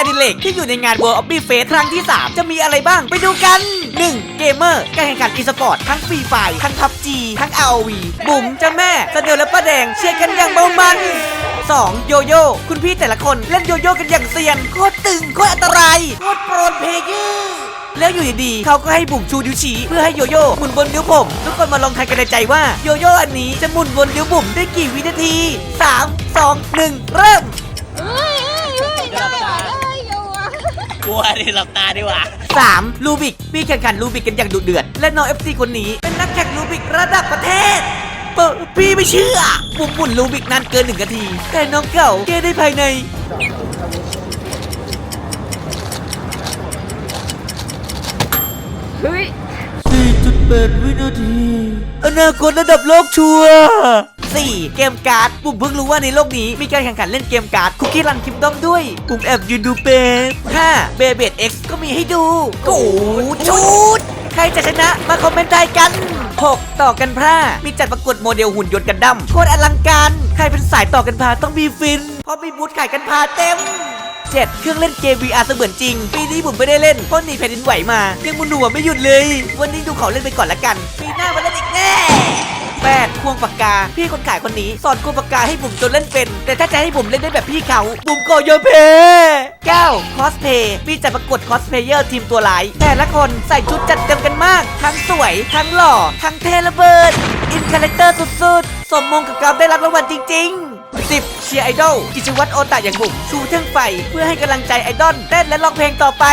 อดิเรกที่อยู่ในงาน World of Be f a c e ครั้งที่ 3 จะมีอะไรบ้างไปดูกัน 1. เกมเมอร์การแข่งขันอีสปอร์ตทั้งฟรีไฟทั้งพับจีทั้ง ROV บุ๋มเจ้าแม่สเดลและป้าแดงเชียร์กันอย่างเมามัน 2. โยโย่คุณพี่แต่ละคนเล่นโยโย่กันอย่างเซียนโคตรตึงโคตรอันตรายโคตรโปรดเพลเยอร์แล้วอยู่ดีๆเขาก็ให้บุ๋มชูนิ้วชี้เพื่อให้โยโย่หมุนบนนิ้วผม ทุกคนมาลองทายกันในใจว่าโยโย่อันนี้จะหมุนบนนิ้วบุ๋มได้กี่วินาที 3 2 1 เริ่ม เอ้ยเอ้ยเอ้ยได้ว่ะได้อยู่ว่ะ ก ลัวดิหลับตาดีกว่า 3. ลูบิกพี่แข่งขันลูบิกกันอย่างดุเดือด และน้อง FC คนนี้เป็นนักแข่งลูบิกระดับประเทศเปิดพี่ไม่เชื่อบุ๋มหมุนลูบิกนานเกินหนึ่งนาที แต่น้องเก่าแก้ได้ภายใน เฮ้ย 4.8 วินาที อนาคตระดับโลกชัวร์ 4. เกมการ์ดปุ่มเพิ่งรู้ว่าในโลกนี้มีการแข่งขันเล่นเกมการ์ดคุกกี้รันคิมดอมด้วยปุ่มแอบยืนดูเป็น 5. เบเบดเอ็กซ์ก็มีให้ดูกูชุดใครจะชนะมาคอมเมนต์ได้กัน 6. ต่อกันพร่ามีจัดประกวดโมเดลหุ่นยนต์กันดั้มโคตรอลังการ ใครเป็นสายต่อกันพาต้องมีฟิน เพราะมีบูธขายกันพาเต็ม 7. เครื่องเล่นเกม VR เสมือนจริง ปีนี้ผมไม่ได้เล่นเพราะหนีแผ่นดินไหวมา ยังมุนหัวไม่หยุดเลย วันนี้ดูเขาเล่นไปก่อนละกัน ปีหน้ามาเล่นอีกแน่ 8. ควงปากกา พี่คนขายคนนี้สอนควงปากกาให้ผมจนเล่นเป็น แต่ถ้าจะให้ผมเล่นได้แบบพี่เขาผมก็ยอมแพ้ 9. คอสเพย์พี่จัดประกวดคอสเพลเยอร์ทีมตัวร้ายแต่ละคนใส่ชุดจัดเต็มกันมาก ทั้งสวย ทั้งหล่อ ทั้งเทระเบิด อินคาแรคเตอร์สุดๆ สมมงกับการได้รับรางวัลจริง ๆ 10. เชียร์ไอดอลกิจวัตรโอตะอย่างบุ๋มชูเท่งไฟ เพื่อให้กำลังใจไอดอลเต้นและร้องเพลงต่อไป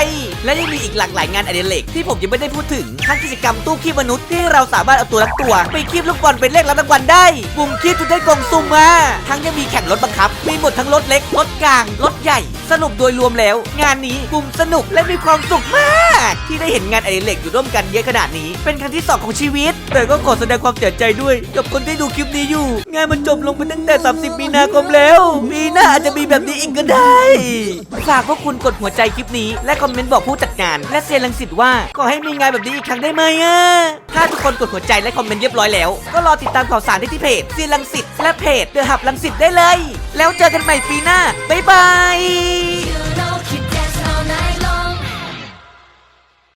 และยังมีอีกหลากหลายงานอดิเรกที่ผมยังไม่ได้พูดถึงทั้งกิจกรรมตู้คีบมนุษย์ที่เราสามารถเอาตัวรักตัว ไปคีบลูกบอลเป็นเลขรับรางวัลได้บุ๋มคีบจนได้กองสุ่มมาทั้งยังมีแข่งรถบังคับ มีหมดทั้งรถเล็กรถกลางรถใหญ่ สรุปโดยรวมแล้ว งานนี้บุ๋มสนุกและมีความสุขมาก ที่ได้เห็นงานอดิเรกอยู่ร่วมกันเยอะขนาดนี้ เป็นครั้งที่สองของชีวิต แต่ก็ขอแสดงความเสียใจด้วย กับคนที่ดูคลิปนี้อยู่ งานมันจบลงไปตั้งแต่ 30 มีนาคมแล้วปีหน้าอาจจะมีแบบนี้อีกก็ได้ฝากพวกคุณกดหัวใจคลิปนี้และคอมเมนต์บอกผู้จัดงาน และเซียนลังสิตว่าขอให้มีงานแบบนี้อีกครั้งได้ไหมอะถ้าทุกคนกดหัวใจและคอมเมนต์เรียบร้อยแล้ว ก็รอติดตามข่าวสารได้ที่เพจเซียนลังสิตและเพจเดอะหับลังสิตได้เลย แล้วเจอกันใหม่ปีหน้าบ๊ายบาย